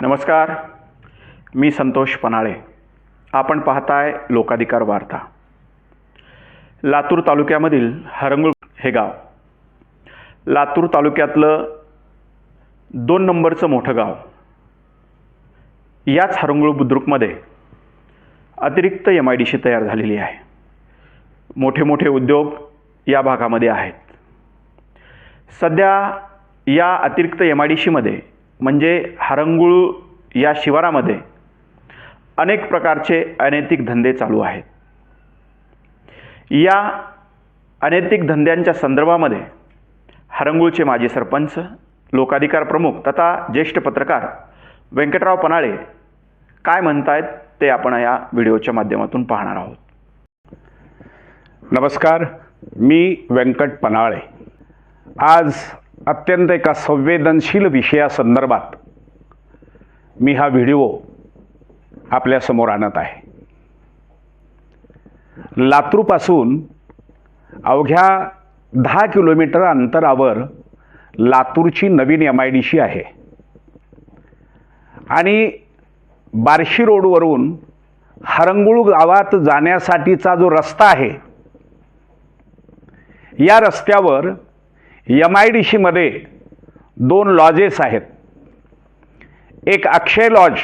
नमस्कार मी संतोष पनाळे. आपण पाहताय लोकाधिकार वार्ता. लातूर तालुक्यामधील हरंगुळ हे गाव. लातूर तालुक्यातलं दोन नंबरचं मोठं गाव. याच हरंगुळ बुद्रुकमध्ये अतिरिक्त एम आय डी सी तयार झालेली आहे. मोठे मोठे उद्योग या भागामध्ये आहेत. सध्या या अतिरिक्त एम आय डी सीमध्ये म्हणजे हरंगुळ या शिवारामध्ये अनेक प्रकारचे अनैतिक धंदे चालू आहेत. या अनैतिक धंद्यांच्या संदर्भामध्ये हरंगुळचे माजी सरपंच लोकाधिकार प्रमुख तथा ज्येष्ठ पत्रकार व्यंकटराव पनाळे काय म्हणतायत ते आपण या व्हिडिओच्या माध्यमातून पाहणार आहोत. नमस्कार मी व्यंकट पनाळे. आज अत्यंत एका संवेदनशील विषयासंदर्भात मी हा व्हिडिओ आपल्यासमोर आणत आहे. लातूरपासून अवघ्या दहा किलोमीटर अंतरावर लातूरची नवीन एम आय डी सी आहे. आणि बार्शी रोडवरून हरंगुळ गावात जाण्यासाठीचा जो रस्ता आहे या रस्त्यावर एम आय डी सीमध्ये दोन लॉजेस आहेत. एक अक्षय लॉज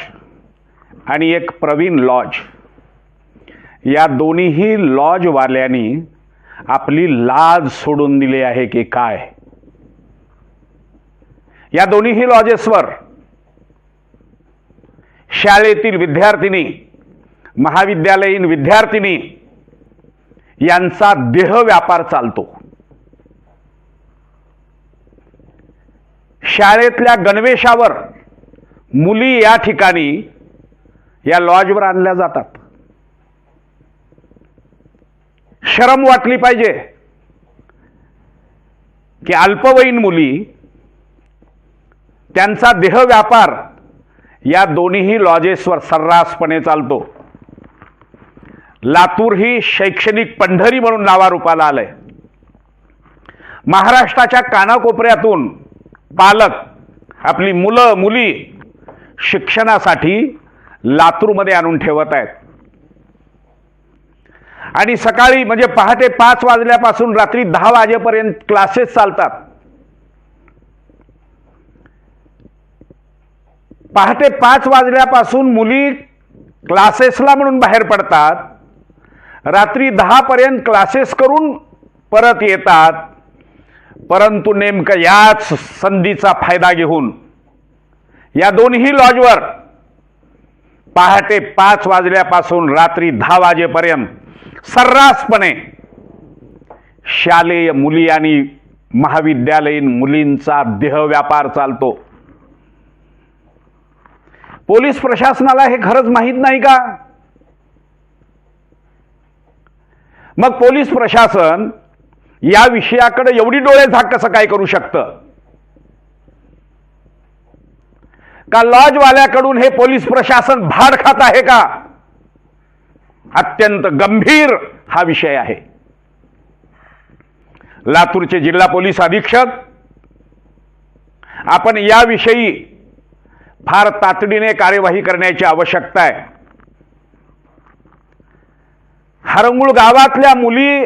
आणि एक प्रवीण लॉज या दोन्हीही लॉजवाल्यांनी आपली लाज सोडून दिली आहे की काय? या दोन्हीही लॉजेसवर शाळेतील विद्यार्थिनी महाविद्यालयीन विद्यार्थिनी यांचा देह व्यापार चालतो. शाळेतल्या गणवेशावर मुली या ठिकाणी या लॉजवर आणल्या जातात. शरम वाटली पाहिजे की अल्पवयीन मुली त्यांचा देह व्यापार या दोन्हीही लॉजेसवर सर्रासपणे चालतो. लातूर ही शैक्षणिक पंढरी म्हणून नावारूपाला आलंय. महाराष्ट्राच्या कानाकोपऱ्यातून पालक आपली मुलं मुली शिक्षणासाठी लातूरमध्ये आणून ठेवत आहेत. आणि सकाळी म्हणजे पहाटे पाच वाजल्यापासून रात्री दहा वाजेपर्यंत क्लासेस चालतात. पहाटे पाच वाजल्यापासून मुली क्लासेसला म्हणून बाहेर पडतात. रात्री दहापर्यंत क्लासेस करून परत येतात. परंतु नेमकं याच संधीचा फायदा घेऊन या दोन्ही लॉजवर पहाटे पाच वाजल्यापासून रात्री दहा वाजेपर्यंत सर्रासपणे शालेय मुली आणि महाविद्यालयीन मुलींचा देह व्यापार चालतो. पोलीस प्रशासनाला हे खरंच माहीत नाही का? मग पोलीस प्रशासन या विषयाकडे एवढी डोळे झाक कसं काय करू शकतं? का लॉजवाल्याकडून हे पोलीस प्रशासन भाड खात आहे का? अत्यंत गंभीर हा विषय आहे. लातूरचे जिल्हा पोलीस अधीक्षक आपण याविषयी फार तातडीने कार्यवाही करण्याची आवश्यकता आहे. हरंगुळ गावातल्या मुली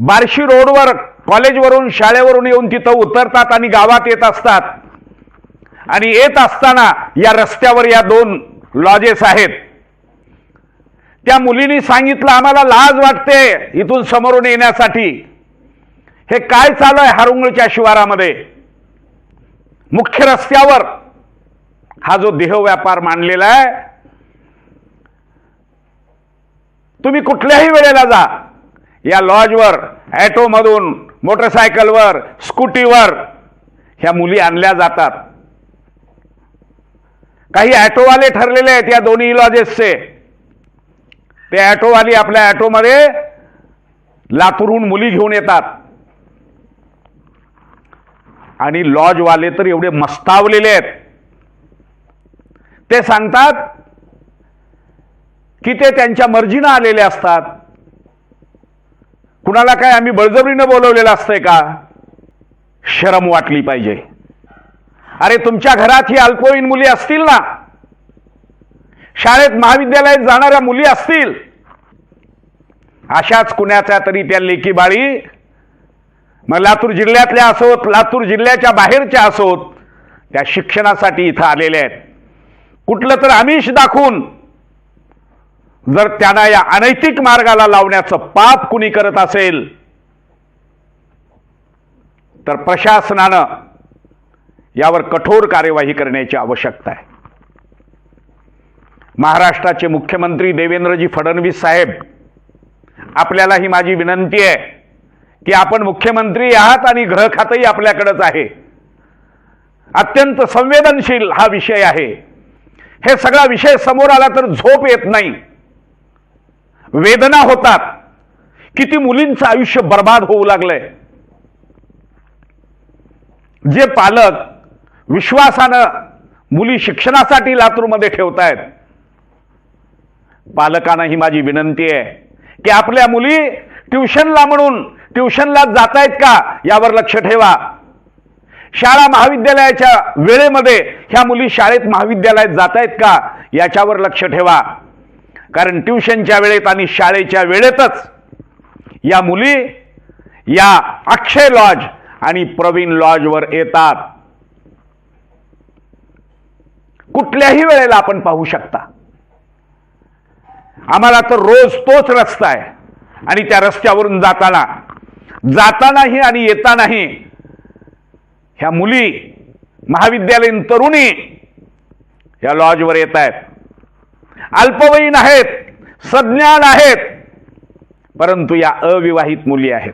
बार्शी रोडवर कॉलेजवरून शाळेवरून येऊन तिथं उतरतात आणि गावात येत असतात. आणि येत असताना या रस्त्यावर या दोन लॉजेस आहेत. त्या मुलींनी सांगितलं आम्हाला लाज वाटते इथून समोरून येण्यासाठी. हे काय चालू आहे हारुंगळच्या शिवारामध्ये? मुख्य रस्त्यावर हा जो देह व्यापार मांडलेला आहे तुम्ही कुठल्याही वेळेला जा. या लॉजवर ॲटोमधून मोटरसायकलवर स्कूटीवर ह्या मुली आणल्या जातात. काही ॲटोवाले ठरलेले आहेत या दोन्ही लॉजेसचे. ते ॲटोवाली आपल्या ॲटोमध्ये लातूरहून मुली घेऊन येतात. आणि लॉजवाले तर एवढे मस्तावलेले आहेत. ते सांगतात की ते त्यांच्या मर्जीनं आलेले असतात. कुणाला काय आम्ही बळजबरीनं बोलवलेलं असतंय का? शरम वाटली पाहिजे. अरे तुमच्या घरात ही अल्पवयीन मुली असतील ना? शाळेत महाविद्यालयात जाणाऱ्या मुली असतील. अशाच कुणाच्या तरी त्या लेकी बाळी मग लातूर जिल्ह्यातल्या असोत लातूर जिल्ह्याच्या बाहेरच्या असोत त्या शिक्षणासाठी इथं आलेल्या आहेत. कुठलं तर आमिष दाखवून जर त्यांना या अनैतिक मार्गाला लावण्याचं पाप कुणी करत असेल तर प्रशासनानं यावर कठोर कार्यवाही करण्याची आवश्यकता आहे. महाराष्ट्राचे मुख्यमंत्री देवेंद्रजी फडणवीस साहेब आपल्याला ही माझी विनंती आहे की आपण मुख्यमंत्री आहात आणि गृह खातंही आपल्याकडंच आहे. अत्यंत संवेदनशील हा विषय आहे. हे सगळा विषय समोर आला तर झोप येत नाही. वेदना होतात. किती मुलींचं आयुष्य बर्बाद होऊ लागलंय. जे पालक विश्वासानं मुली शिक्षणासाठी लातूरमध्ये ठेवतायत. पालकांना ही माझी विनंती आहे की आपल्या मुली ट्युशनला म्हणून ट्युशनला जातायत का यावर लक्ष ठेवा. शाळा महाविद्यालयाच्या वेळेमध्ये ह्या मुली शाळेत महाविद्यालयात जातायत का याच्यावर लक्ष ठेवा. कारण ट्युशनच्या वेळेत आणि शाळेच्या वेळेतच या मुली या अक्षय लॉज आणि प्रवीण लॉजवर येतात. कुठल्याही वेळेला आपण पाहू शकता. आम्हाला तर रोज तोच रस्ता आहे. आणि त्या रस्त्यावरून जाताना जातानाही आणि येतानाही ह्या मुली महाविद्यालयीन तरुणी या लॉजवर येत आहेत. अल्पवयीन आहेत सज्ञान आहेत परंतु या अविवाहित मुली आहेत.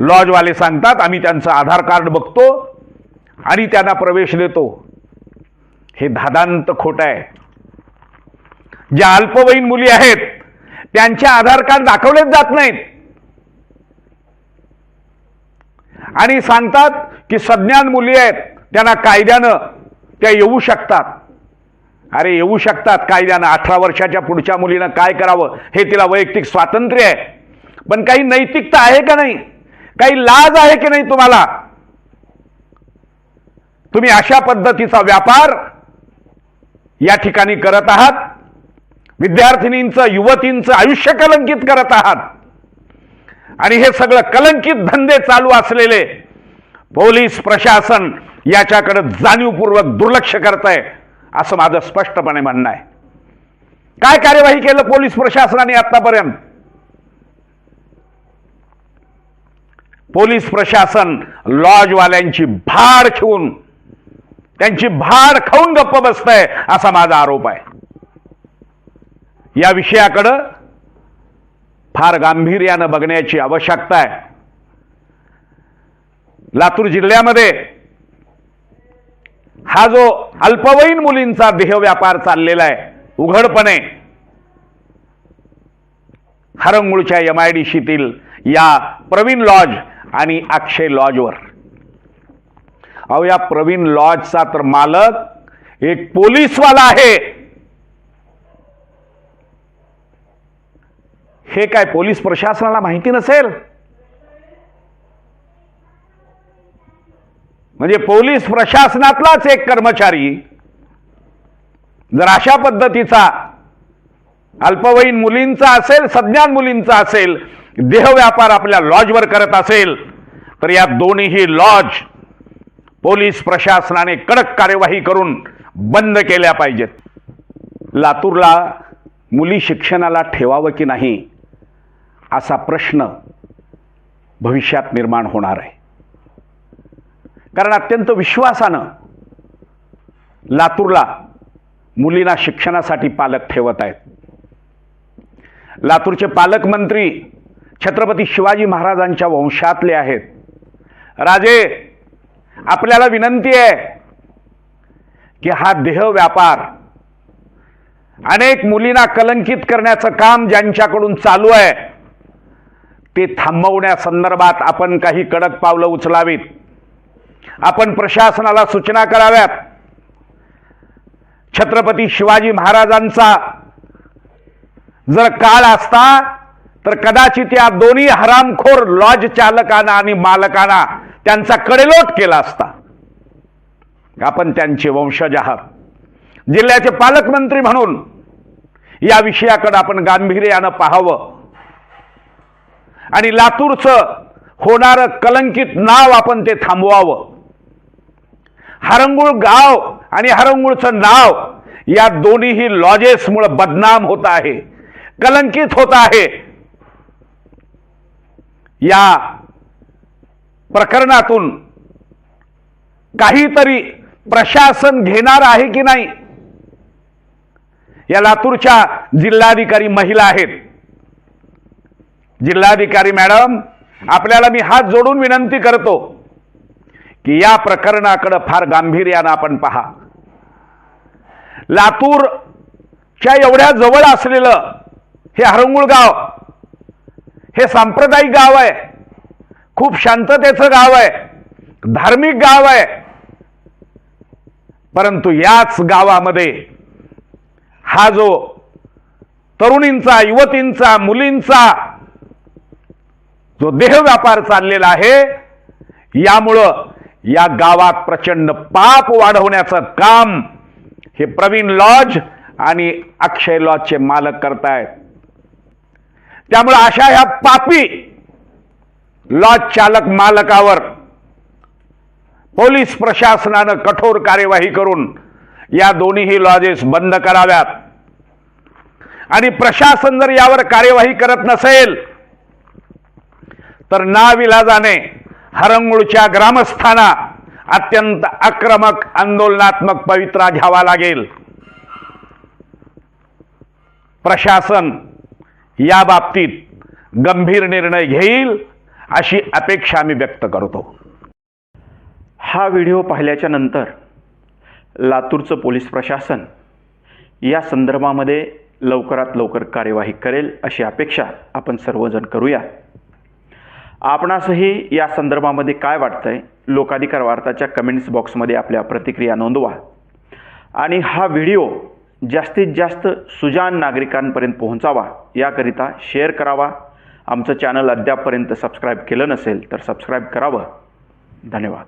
लॉजवाले सांगतात आम्ही त्यांचं आधार कार्ड बघतो आणि त्यांना प्रवेश देतो. हे धादांत खोट आहे. ज्या अल्पवयीन मुली आहेत त्यांचे आधार कार्ड दाखवलेच जात नाहीत. आणि सांगतात की सज्ञान मुली आहेत त्यांना कायद्यानं त्या येऊ शकतात. अरे येऊ शकतात कायद्यानं. अठरा वर्षाच्या पुढच्या मुलीनं काय करावं? हे तिला वैयक्तिक स्वातंत्र्य आहे. पण काही नैतिकता आहे का नाही? काही लाज आहे की नाही तुम्हाला? तुम्ही अशा पद्धतीचा व्यापार या ठिकाणी करत आहात. विद्यार्थिनींचं युवतींचं आयुष्य कलंकित करत आहात. आणि हे सगळं कलंकित धंदे चालू असलेले पोलीस प्रशासन याच्याकडे जाणीवपूर्वक दुर्लक्ष करत आहे असं माझं स्पष्टपणे म्हणणं आहे. काय कार्यवाही केलं पोलीस प्रशासनाने आतापर्यंत पोलीस प्रशासन लॉजवाल्यांची भाड ठेवून त्यांची भाड खाऊन गप्प बसतंय असा माझा आरोप आहे. या विषयाकडं फार गांभीर्यानं बघण्याची आवश्यकता आहे. लातूर जिल्ह्यामध्ये हा जो अल्पवयीन मुलींचा देह व्यापार चाललेला आहे उघडपणे हरंगुळच्या एम आय डी सीतील या प्रवीण लॉज आणि अक्षय लॉजवर. अहो या प्रवीण लॉजचा तर मालक एक पोलीसवाला आहे. हे काय पोलीस प्रशासनाला माहिती नसेल? म्हणजे पोलीस प्रशासनातलाच एक कर्मचारी जर अशा पद्धतीचा अल्पवयीन मुलींचा असेल सज्ञान मुलींचा असेल देहव्यापार आपल्या लॉजवर करत असेल तर या दोन्हीही लॉज पोलीस प्रशासनाने कडक कार्यवाही करून बंद केल्या पाहिजेत. लातूरला मुली शिक्षणाला ठेवावं की नाही असा प्रश्न भविष्यात निर्माण होणार आहे. कारण अत्यंत विश्वासानं लातूरला मुलींना शिक्षणासाठी पालक ठेवत आहेत. लातूरचे पालकमंत्री छत्रपती शिवाजी महाराजांच्या वंशातले आहेत. राजे आपल्याला विनंती आहे की हा देह व्यापार अनेक मुलींना कलंकित करण्याचं काम ज्यांच्याकडून चालू आहे ते थांबवण्यासंदर्भात आपण काही कडक पावलं उचलावीत. आपण प्रशासनाला सूचना कराव्यात. छत्रपती शिवाजी महाराजांचा जर काळ असता तर कदाचित या दोन्ही हरामखोर लॉज चालकांना आणि मालकांना त्यांचा कडेलोट केला असता. आपण त्यांचे वंशज आहात. जिल्ह्याचे पालकमंत्री म्हणून या विषयाकडे आपण गांभीर्यानं पाहावं. आणि लातूरचं होणारं कलंकित नाव आपण ते थांबवावं. हरंगुळ गाव आणि हरंगुळचं नाव या दोन्हीही लॉजेसमुळे बदनाम होत आहे कलंकित होत आहे. या प्रकरणातून काहीतरी प्रशासन घेणार आहे की नाही? या लातूरच्या जिल्हाधिकारी महिला आहेत. जिल्हाधिकारी मॅडम आपल्याला मी हात जोडून विनंती करतो की या प्रकरणाकडं फार गांभीर्यानं आपण पहा. लातूरच्या एवढ्या जवळ असलेलं हे हरंगुळ गाव हे सांप्रदायिक गाव आहे. खूप शांततेचं गाव आहे. धार्मिक गाव आहे. परंतु याच गावामध्ये हा जो तरुणींचा युवतींचा मुलींचा जो देह व्यापार चाललेला आहे यामुळं या गावात प्रचंड पाप वाढवण्याचं काम हे प्रवीण लॉज आणि अक्षय लॉजचे मालक करतायत. त्यामुळे अशा ह्या पापी लॉज चालक मालकावर पोलीस प्रशासनानं कठोर कार्यवाही करून या दोन्हीही लॉजेस बंद कराव्यात. आणि प्रशासन जर यावर कार्यवाही करत नसेल तर नाविलाजाने हरंगुळच्या ग्रामस्थांना अत्यंत आक्रमक आंदोलनात्मक पवित्रा घ्यावा लागेल. प्रशासन या बाबतीत गंभीर निर्णय घेईल अशी अपेक्षा मी व्यक्त करतो. हा व्हिडिओ पाहिल्याच्या नंतर लातूरचं पोलीस प्रशासन या संदर्भामध्ये लवकरात लवकर कार्यवाही करेल अशी अपेक्षा आपण सर्वजण करूया. आपणासही या संदर्भामध्ये काय वाटतंय? लोकाधिकार वार्ताच्या कमेंट्स बॉक्समध्ये आपल्या प्रतिक्रिया नोंदवा. आणि हा व्हिडिओ जास्तीत जास्त सुजान नागरिकांपर्यंत पोहोचावा याकरिता शेअर करावा. आमचं चॅनल अद्यापपर्यंत सबस्क्राईब केलं नसेल तर सबस्क्राईब करावं. धन्यवाद.